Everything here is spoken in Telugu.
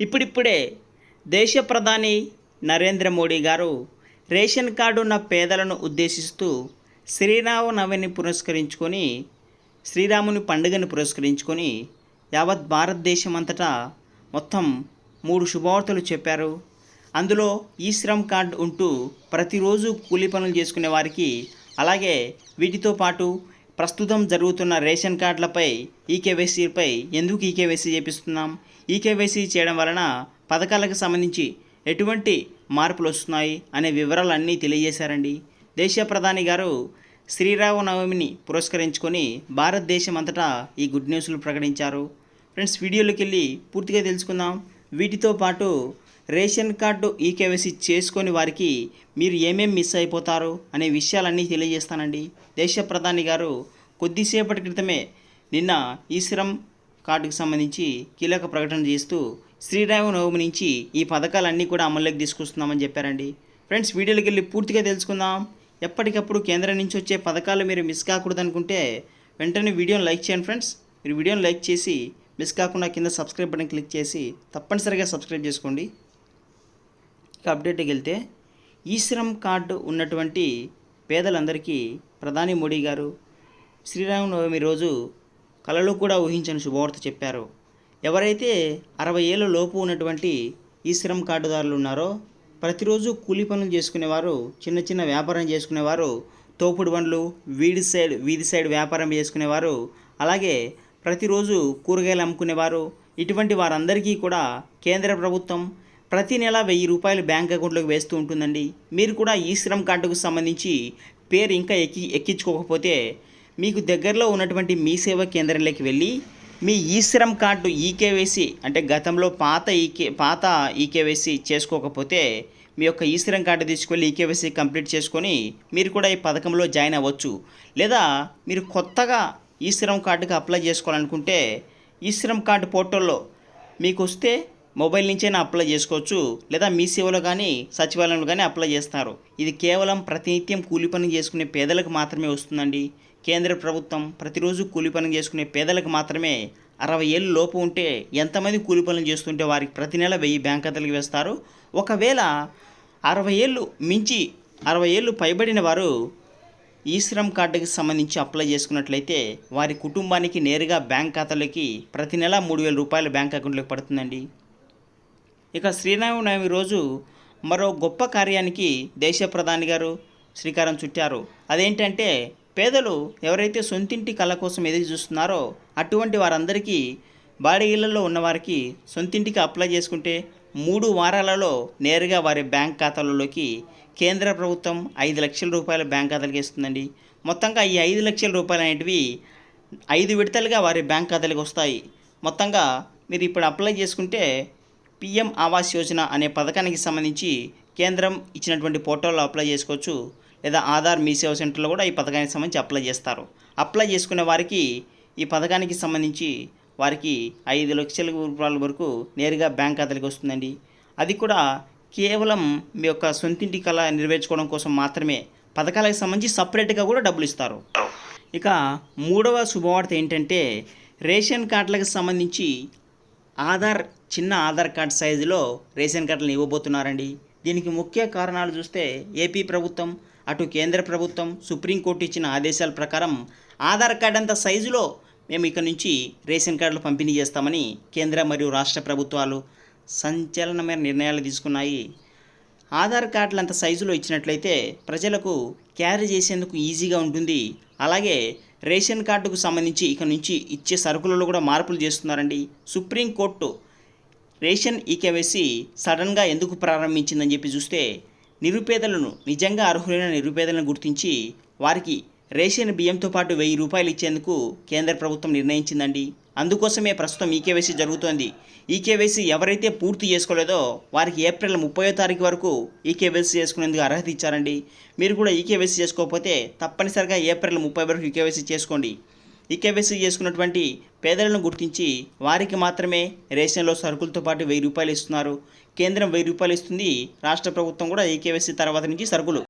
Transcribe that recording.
ఇప్పుడిప్పుడే దేశ ప్రధాని నరేంద్ర మోడీ గారు రేషన్ కార్డు ఉన్న పేదలను ఉద్దేశిస్తూ శ్రీరామనవమిని పురస్కరించుకొని శ్రీరాముని పండుగను పురస్కరించుకొని యావత్ భారతదేశం అంతటా మొత్తం మూడు శుభవార్తలు చెప్పారు. అందులో ఈ శ్రమ్ కార్డు ఉంటూ ప్రతిరోజు కూలీ పనులు చేసుకునే వారికి అలాగే వీటితో పాటు ప్రస్తుతం జరుగుతున్న రేషన్ కార్డులపై ఈకేవైసీపై ఎందుకు ఈకేవైసీ చేపిస్తున్నాం? ఈకేవైసీ చేయడం వలన పథకాలకు సంబంధించి ఎటువంటి మార్పులు వస్తున్నాయి అనే వివరాలన్నీ తెలియజేశారండి. దేశ ప్రధాని గారు శ్రీరామనవమిని పురస్కరించుకొని భారతదేశం అంతటా ఈ గుడ్ న్యూస్లు ప్రకటించారు. ఫ్రెండ్స్ వీడియోలోకి వెళ్ళి పూర్తిగా తెలుసుకుందాం. వీటితో పాటు రేషన్ కార్డు ఈకేవైసీ చేసుకొని వారికి మీరు ఏమేం మిస్ అయిపోతారు అనే విషయాలన్నీ తెలియజేస్తానండి. దేశ ప్రధాని గారు కొద్దిసేపటి క్రితమే నిన్న ఈ శ్రమ్ కార్డుకు సంబంధించి కీలక ప్రకటన చేస్తూ శ్రీరామ నవమి నుంచి ఈ పథకాలన్నీ కూడా అమల్లోకి తీసుకొస్తున్నామని చెప్పారండి. ఫ్రెండ్స్ వీడియోలోకి వెళ్ళి పూర్తిగా తెలుసుకుందాం. ఎప్పటికప్పుడు కేంద్రం నుంచి వచ్చే పథకాలు మీరు మిస్ కాకూడదు అనుకుంటే వెంటనే వీడియోని లైక్ చేయండి ఫ్రెండ్స్. మీరు వీడియోని లైక్ చేసి మిస్ కాకుండా కింద సబ్స్క్రైబ్ బటన్ క్లిక్ చేసి తప్పనిసరిగా సబ్స్క్రైబ్ చేసుకోండి. అప్డేట్కి వెళ్తే ఈ శ్రమ్ కార్డు ఉన్నటువంటి పేదలందరికీ ప్రధాని మోడీ గారు శ్రీరామనవమి రోజు కలలో కూడా ఊహించని శుభవార్త చెప్పారు. ఎవరైతే అరవై ఏళ్ళ లోపు ఉన్నటువంటి ఈ శ్రమ్ కార్డుదారులు ఉన్నారో ప్రతిరోజు కూలి పనులు చేసుకునేవారు చిన్న చిన్న వ్యాపారం చేసుకునేవారు తోపుడు బండ్లు వీడి సైడ్ వీధి సైడ్ వ్యాపారం చేసుకునేవారు అలాగే ప్రతిరోజు కూరగాయలు అమ్ముకునేవారు ఇటువంటి వారందరికీ కూడా కేంద్ర ప్రభుత్వం ప్రతి నెల వెయ్యి రూపాయలు బ్యాంక్ అకౌంట్లోకి వేస్తూ ఉంటుందండి. మీరు కూడా ఈ శ్రమ్ కార్డుకు సంబంధించి పేరు ఇంకా ఎక్కి ఎక్కించుకోకపోతే మీకు దగ్గరలో ఉన్నటువంటి మీ సేవా కేంద్రంలోకి వెళ్ళి మీ ఈ శ్రమ్ కార్డు ఈకేవైసీ అంటే గతంలో పాత ఈకే పాత ఈకేవైసీ చేసుకోకపోతే మీ యొక్క ఈ శ్రమ్ కార్డు తీసుకెళ్ళి ఈకేవైసీ కంప్లీట్ చేసుకొని మీరు కూడా ఈ పథకంలో జాయిన్ అవ్వచ్చు. లేదా మీరు కొత్తగా ఈ శ్రమ్ కార్డుకి అప్లై చేసుకోవాలనుకుంటే ఈ శ్రమ్ కార్డు పోర్టల్లో మీకు వస్తే మొబైల్ నుంచైనా అప్లై చేసుకోవచ్చు లేదా మీ సేవలో కానీ సచివాలయంలో కానీ అప్లై చేస్తారు. ఇది కేవలం ప్రతినిత్యం కూలి పని చేసుకునే పేదలకు మాత్రమే వస్తుందండి. కేంద్ర ప్రభుత్వం ప్రతిరోజు కూలి పని చేసుకునే పేదలకు మాత్రమే అరవై ఏళ్ళు లోపు ఉంటే ఎంతమంది కూలి పనులు చేస్తుంటే వారికి ప్రతి నెల వెయ్యి బ్యాంక్ ఖాతాలకు వేస్తారు. ఒకవేళ అరవై ఏళ్ళు మించి అరవై ఏళ్ళు పైబడిన వారు ఈ శ్రమ్ కార్డుకి సంబంధించి అప్లై చేసుకున్నట్లయితే వారి కుటుంబానికి నేరుగా బ్యాంక్ ఖాతాలోకి ప్రతి నెల మూడు వేల రూపాయలు బ్యాంక్ అకౌంట్లోకి పడుతుందండి. ఇక శ్రీరామనవమి రోజు మరో గొప్ప కార్యానికి దేశ ప్రధాని గారు శ్రీకారం చుట్టారు. అదేంటంటే పేదలు ఎవరైతే సొంతింటి కళ కోసం ఎదురు చూస్తున్నారో అటువంటి వారందరికీ బాడిగిళ్ళలో ఉన్నవారికి సొంతింటికి అప్లై చేసుకుంటే మూడు వారాలలో నేరుగా వారి బ్యాంక్ ఖాతాలలోకి కేంద్ర ప్రభుత్వం ఐదు లక్షల రూపాయల బ్యాంక్ ఖాతాలకు ఇస్తుందండి మొత్తంగా ఈ ఐదు లక్షల రూపాయలు అనేటివి ఐదు విడతలుగా వారి బ్యాంక్ ఖాతాలకు వస్తాయి. మొత్తంగా మీరు ఇప్పుడు అప్లై చేసుకుంటే పిఎం ఆవాస్ యోజన అనే పథకానికి సంబంధించి కేంద్రం ఇచ్చినటువంటి పోర్టల్లో అప్లై చేసుకోవచ్చు లేదా ఆధార్ మీ సేవ సెంటర్లో కూడా ఈ పథకానికి సంబంధించి అప్లై చేస్తారు. అప్లై చేసుకునే వారికి ఈ పథకానికి సంబంధించి వారికి ఐదు లక్షల రూపాయల వరకు నేరుగా బ్యాంక్ ఖాతాలకు వస్తుందండి. అది కూడా కేవలం మీ యొక్క సొంతింటి కళ నెరవేర్చుకోవడం కోసం మాత్రమే. పథకాలకు సంబంధించి సపరేట్గా కూడా డబ్బులు ఇస్తారు. ఇక మూడవ శుభవార్త ఏంటంటే రేషన్ కార్డులకు సంబంధించి ఆధార్ చిన్న ఆధార్ కార్డ్ సైజులో రేషన్ కార్డులను ఇవ్వబోతున్నారండి. దీనికి ముఖ్య కారణాలు చూస్తే ఏపీ ప్రభుత్వం అటు కేంద్ర ప్రభుత్వం సుప్రీంకోర్టు ఇచ్చిన ఆదేశాల ప్రకారం ఆధార్ కార్డ్ అంత సైజులో మేము ఇక నుంచి రేషన్ కార్డులు పంపిణీ చేస్తామని కేంద్ర మరియు రాష్ట్ర ప్రభుత్వాలు సంచలనమైన నిర్ణయాలు తీసుకున్నాయి. ఆధార్ కార్డులు అంత సైజులో ఇచ్చినట్లయితే ప్రజలకు క్యారీ చేసేందుకు ఈజీగా ఉంటుంది. అలాగే రేషన్ కార్డుకు సంబంధించి ఇక నుంచి ఇచ్చే సరుకులలో కూడా మార్పులు చేస్తున్నారండి. సుప్రీంకోర్టు రేషన్ ఈకేవైసీ సడన్గా ఎందుకు ప్రారంభించిందని చెప్పి చూస్తే నిరుపేదలను నిజంగా అర్హులైన నిరుపేదలను గుర్తించి వారికి రేషన్ బియ్యంతో పాటు వెయ్యి రూపాయలు ఇచ్చేందుకు కేంద్ర ప్రభుత్వం నిర్ణయించిందండి. అందుకోసమే ప్రస్తుతం ఈకేవైసీ జరుగుతోంది. ఈకేవైసీ ఎవరైతే పూర్తి చేసుకోలేదో వారికి ఏప్రిల్ ముప్పై తారీఖు వరకు ఈకేవైసీ చేసుకునేందుకు అర్హత ఇచ్చారండి. మీరు కూడా ఈకేవైసీ చేసుకోకపోతే తప్పనిసరిగా ఏప్రిల్ ముప్పై వరకు ఈకేవైసీ చేసుకోండి. ఈకేవైసీ చేసుకున్నటువంటి పేదలను గుర్తించి వారికి మాత్రమే రేషన్లో సరుకులతో పాటు వెయ్యి రూపాయలు ఇస్తున్నారు. కేంద్రం వెయ్యి రూపాయలు ఇస్తుంది. రాష్ట్ర ప్రభుత్వం కూడా ఈకేవైసీ తర్వాత నుంచి సరుకులు